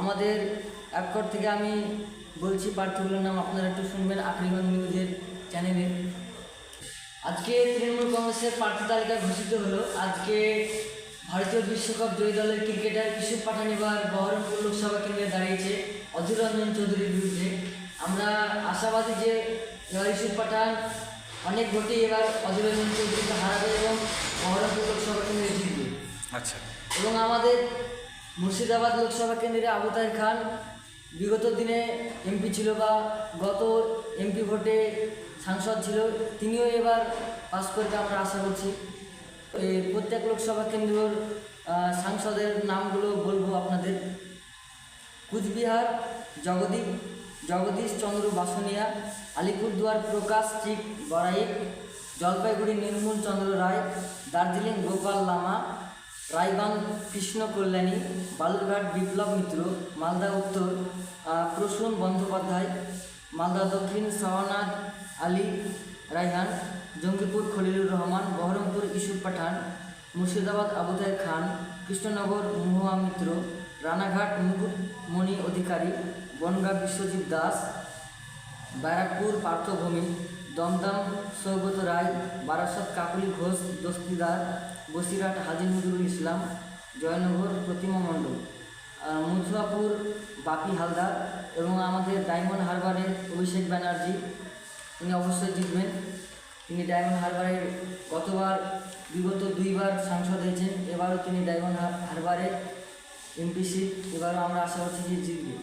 আমাদের একর থেকে আমি বলছি প্রার্থীগুলোর নাম আপনারা একটু শুনবেন আখরিগঞ্জ নিউজের চ্যানেলে আজকে তৃণমূল কংগ্রেসের প্রার্থী তালিকা ঘোষিত হলো। আজকে ভারতীয় বিশ্বকাপ জয়ী দলের ক্রিকেটার ইস্যু পাঠান এবার বহরমপুর লোকসভা কেন্দ্রে দাঁড়িয়েছে অধীর রঞ্জন চৌধুরীর বিরুদ্ধে। আমরা আশাবাদী যে এবার ইস্যু পাঠান অনেক ভোটে এবার অধীর রঞ্জন চৌধুরীকে হারাবে এবং বহরমপুর লোকসভা কেন্দ্রে জিতবে। আচ্ছা। এবং আমাদের মুর্শিদাবাদ লোকসভা কেন্দ্রে আবু তাহের খান, বিগত দিনে এমপি ছিল বা গত এমপি ভোটে সাংসদ ছিল, তিনিও এবার পাস করতে আমরা আশা করছি। প্রত্যেক লোকসভা কেন্দ্রর সাংসদের নামগুলো বলব আপনাদের। কুচবিহার, জগদীপ, জগদীশ চন্দ্র বাসনিয়া, আলিপুরদুয়ার প্রকাশ চিক বড়াইক, জলপাইগুড়ি নির্মূল চন্দ্র রায়, দার্জিলিং গোপাল লামা রায়গঞ্জ কৃষ্ণ কল্যাণী, বালুরঘাট বিপ্লব মিত্র, মালদা উত্তর প্রসূন বন্দ্যোপাধ্যায়, মালদা দক্ষিণ শাহনাজ আলী রায়হান, জঙ্গিপুর খলিলুর রহমান, বহরমপুর ইসুফ পাঠান, মুর্শিদাবাদ আবুদায় খান, কৃষ্ণনগর মুহুয়া মিত্র, রানাঘাট মুকুটমণি অধিকারী, বনগাঁ বিশ্বজিৎ দাস, ব্যারাকপুর পার্থভূমি, দমদম সৌগত রায়, বারাসত কাকুলি ঘোষ দস্তিদার বসিরহাট হাজি নজরুল ইসলাম জয়নগর প্রতিমা মণ্ডল। আহ, মথুরাপুর বাপি হালদার এবং আমাদের ডায়মন্ড হারবারের অভিষেক ব্যানার্জি তিনি অবশ্যই জিতবেন। তিনি ডায়মন্ড হারবারের গতবার বিগত দুইবার সাংসদ হয়েছেন এবারও তিনি ডায়মন্ড হার- হারবারের এমপিসি এবারও আমরা আশা করছি যে জিতবে।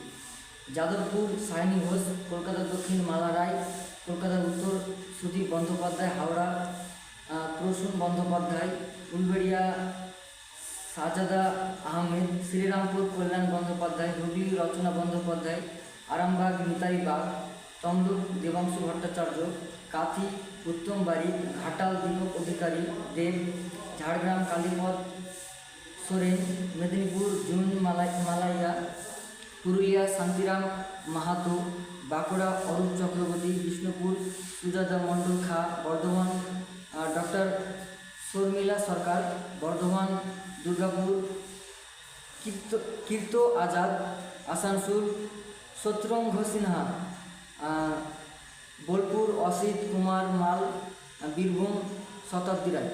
যাদবপুর সাইনি ঘোষ কলকাতা দক্ষিণ মালা রায় উত্তর সুদীপ বন্দ্যোপাধ্যায় হাওড়া প্রসূন বন্দ্যোপাধ্যায় উলবেড়িয়া সাজাদা আহমেদ, শ্রীরামপুর কল্যাণ বন্দ্যোপাধ্যায় হুগলি রচনা বন্দ্যোপাধ্যায়, আরামবাগ নিতাই বাগ তমলুক দেবাংশু ভট্টাচার্য, কাথি উত্তম বাড়ি ঘাটাল দীপক অধিকারী, দেব, ঝাড়গ্রাম কালীপদ সোরেন, মেদিনীপুর জুন মালাই, মালাইয়া, পুরুলিয়া শান্তিরাম মাহাতো, বাঁকুড়া অরূপ চক্রবর্তী, বিষ্ণুপুর সুজাতা মণ্ডল খা, বর্ধমান ডক্টর শর্মিলা সরকার, বর্ধমান, দুর্গাপুর কীর্ত কীর্ত আজাদ, আসানসোল শত্রুঘ্ন সিনহা বোলপুর অসিত কুমার মাল, বীরভূম শতাব্দী রায়।